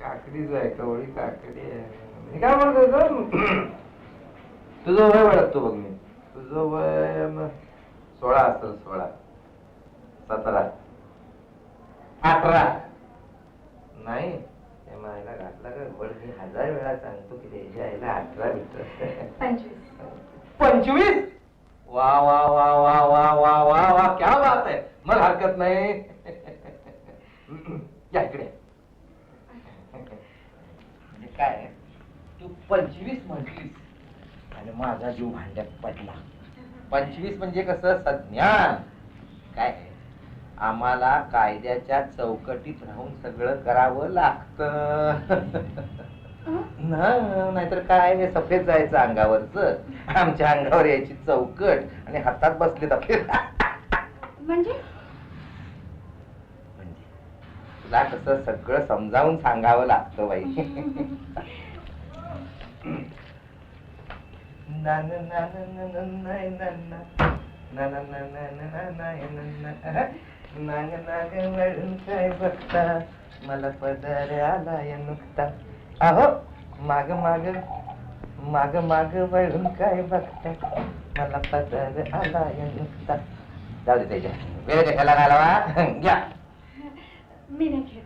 काकडीच आहे कवळी काकडी आहे. मी काय म्हणतो होतो? तुझं वय ओळखतो बघ मी. तुझं वय सोळा असेल सोळा. सतरा. अठरा. नाही मायला घातला का? घोड मी हजार वेळा सांगतो की त्याच्या आईला अठरा मित्र पंचवीस. पंचवीस? वा वा वा वा वा वा वा वा क्या बात आहे. मग हरकत नाही. या इकडे. म्हणजे काय? तू पंचवीस म्हटलीस. आणि माझा जीव भांड्यात पडला. पंचवीस म्हणजे कसं? संज्ञान. काय? आम्हाला कायद्याच्या चौकटीत राहून सगळं करावं लागतं. ना नाहीतर काय हे सफेद जायचं अंगावरच. आमच्या अंगावर यायची चौकट आणि हातात आपले म्हणजे म्हणजे? तुला कसं सगळं समजावून सांगावं लागतं बाई नाग नाग वळून काय बघता मला पदर आला या नुकता अहो माग माग माग माग वळून काय बघता मला पदर आला या नुकता जाऊ दे त्याच्या वेळ कशाला घालावा घ्या मी नाही घेत.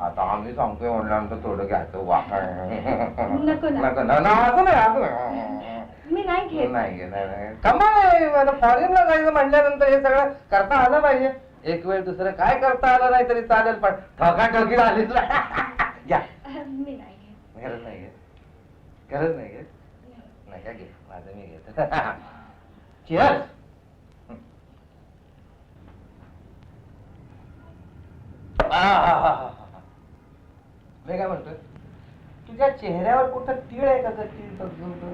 आता आम्ही सांगतोय म्हणल्यानंतर थोडं घ्यायचं वा नको ना. नको ना. ना, असं नाही असं नाही. मी नाही घेत. नाही नाही, नाही. कमाल फॉरेनला जायचं म्हटल्यानंतर हे सगळं करता आलं पाहिजे. एक वेळ दुसरं काय करता आलं नाही तरी चालेल पण ठोका ठोकी आली घ्या. मी नाही घेत. गरज नाही घेत. गरज नाही घेत? नका घे माझं मी घेत. Cheers. हा मी काय म्हणतोय तुझ्या चेहऱ्यावर कुठं तीळ आहे का ग तीळ बघ, बघ, बघ.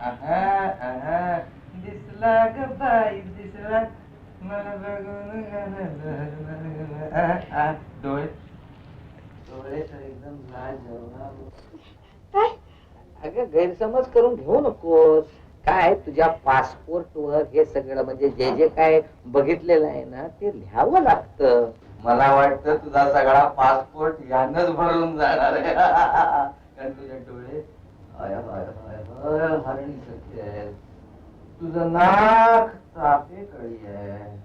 आहा, आहा. दिसला ग बाई दिसला मला बघून गाणं आहा, आहा. डोळे डोळे तर एकदम लाजवाब. काय अगं गैरसमज करून घेऊ नकोस काय तुझ्या पासपोर्ट वर हे सगळं म्हणजे जे जे काय बघितलेलं आहे ना ते लिहावं लागतं मला वाटतं तुझा सगळा पासपोर्ट यानच भरून जाणार आहे. कारण तुझे डोळे हरणीसारखे आहेत. तुझं नाक चाफे कळी आहे.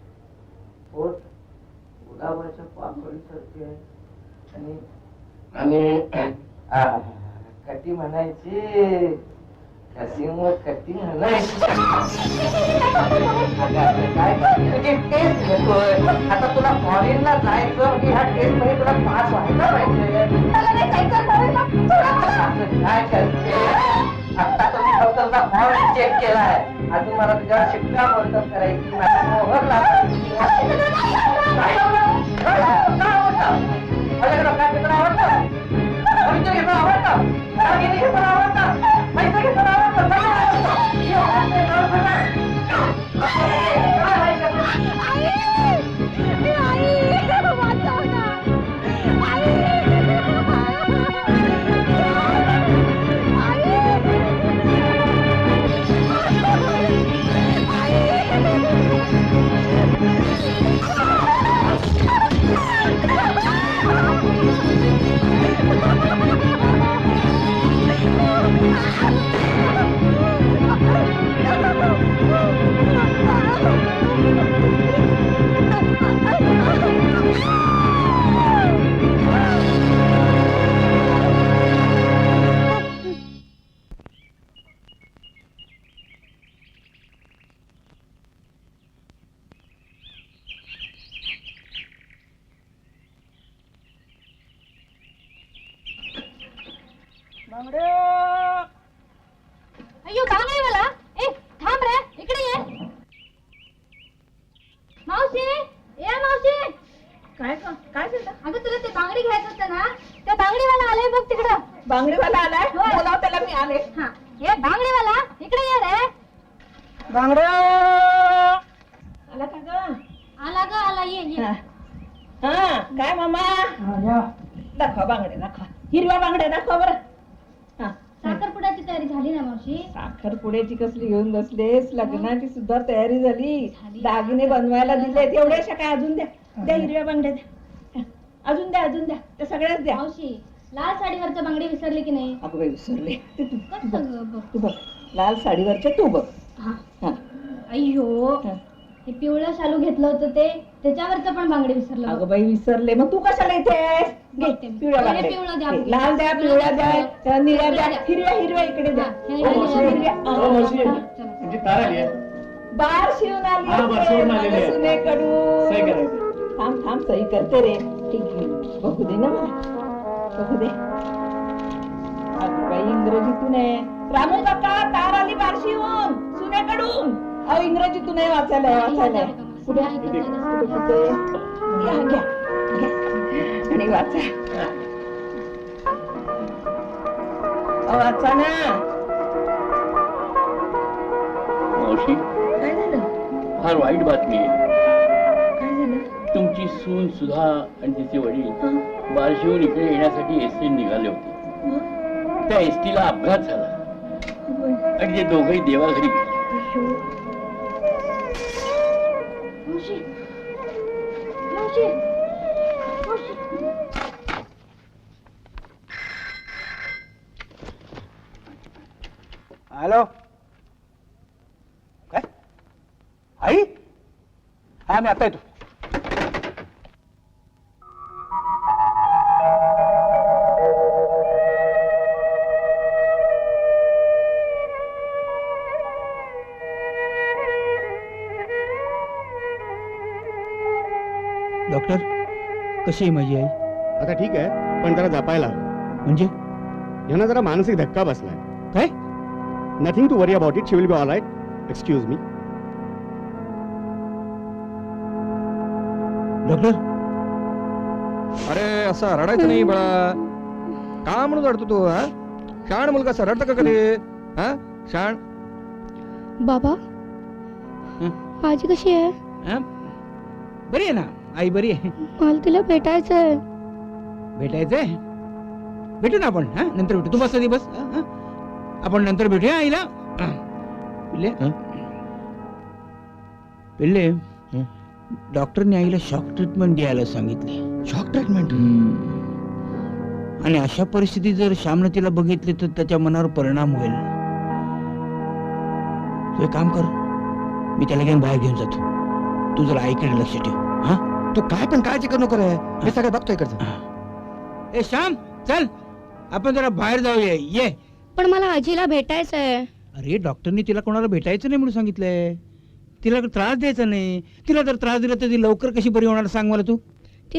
पोट गुलाबाच्या पाकळीसारखे आहे. आणि आणि आ, कटी म्हणायची. नसिंगवर कठीण काय म्हणजे टेस्ट घेतोय आता तुला फॉरेनला जायचं की ह्या टेस्टमध्ये तुला पास व्हायला पाहिजे? काय करते? आता तुम्ही फक्त फॉर्म चेक केलाय. अजून मला तुझ्या शिक्का बंद करायची माझ्या मोहर लागत Yeah. अय्यो बांगडीवाला ए थांब रे इकडे ये मावशी ए मावशी काय ग? काय झालं अगं तुला ते बांगडी घ्यायचं होतं ना त्या बांगडीवाला आलाय बघ तिकडं बांगडीवाला आलाय होय. बोलाव त्याला मी आले हा ए बांगडीवाला इकडे ये रे बांगड आला का ग आला ग आला ये ये हा. हा काय मामा दाखवा बांगडे दाखवा हिरव्या बांगड्या दाखवा बरं हा. साखरपुड्याची तयारी झाली ना मावशी? साखरपुड्याची कसली घेऊन बसलेस? लग्नाची सुद्धा तयारी झाली. दागिने बनवायला दिले तेवढ्याशा काय अजून द्या. द्या हिरव्या बांगड्या द्या. अजून द्या अजून द्या. त्या सगळ्याच द्या. मावशी लाल साडीवरच्या बांगडी विसरली की नाही? अगं बाई विसरले. ते बघ. तू बघ. लाल साडीवरचे तू बघ. हा. हा, अय्यो. हा. हे पिवळं शालू घेतलं होतं ते त्याच्यावरचं पण बांगडी विसरलं अगं. बाई विसरले मग तू कशाला इथे आहेस? घे, बघते मी. पिवळ्या पहिले बांगड्या. पिवळं द्या. लाल द्या पिवळ्या द्या त्या निळ्या द्या हिरव्या हिरव्या इकडे द्या हा, हे ओ, हिरव्या, हिरव्या. हिरव्या. आ, मावशी. चला. तुमची तार आली आहे बार शिवून आली हा, बार शिवून आलेली आहे. सुनेकडून सही करायचं थांब थांब सही करते रे ठीक आहे बघू दे ना मला बघू दे अगं बाई इंग्रजीतून आहे रामू काका तार आली बारशीहून सुनेकडून अहो इंग्रजीतून आहे वाचायला आहे, वाचायला आहे. कुठे नाही ऐकत नाही कुठे रस्त्यावर. कुठे? घ्या घ्या घ्या. आणि वाचा अहो, वाचा ना मावशी काय झालं फार वाईट बातमी आहे काय झालं तुमची सून सुधा आणि तिचे वडील हं? बारशिवून इकडे येण्यासाठी एस टी निघाले होते? त्या एस टीला अपघात झाला. आणि ते दोघंही देवाघरी गेले हॅलो काय आई हा मी आता येतो डॉक्टर? कशी आहे माझी आई? आता ठीक आहे पण जरा जपायला म्हणजे? यांना जरा मानसिक धक्का बसलाय. काय? Nothing to worry about it she will be all right excuse me doctor? अरे असा रडायचं नाही बाळा. का म्हणून रडतो तू हा? शाण मुलगा असा रडतं का कधी? हा? शाण? बाबा हं? आजी कशी आहे? हा? बरी आहे ना? आई बरी आहे? मला तिला भेटायचंय. भेटायचंय? भेटू ना आपण हा? नंतर भेटू. तू बस आधी बस. हा, हा. आपण नंतर भेटूया आईला. हा. पिल्ले. हं? पिल्ले हं? डॉक्टरने आईला शॉक ट्रीटमेंट द्यायला सांगितली. शॉक ट्रीटमेंट आणि अशा परिस्थितीत जर श्यामने तिला बघितले तर त्याच्या मनावर परिणाम होईल. तू एक काम कर मी त्याला घेऊन बाहेर घेऊन जातो. तू जरा आईकडे लक्ष ठेव हा? तू काय पण काळजी करू नको रे. मी सगळं बघतोय इकडचं. ए श्याम चल. आपण जरा बाहेर जाऊया. ये. पण मला आजीला भेटायचंय. अरे डॉक्टरनी तिला कोणाला भेटायचं नाही म्हणून सांगितलंय. तिला त्रास द्यायचा नाही. तिला जर त्रास दिला तर ती लवकर कशी बरी होणार सांग मला तू.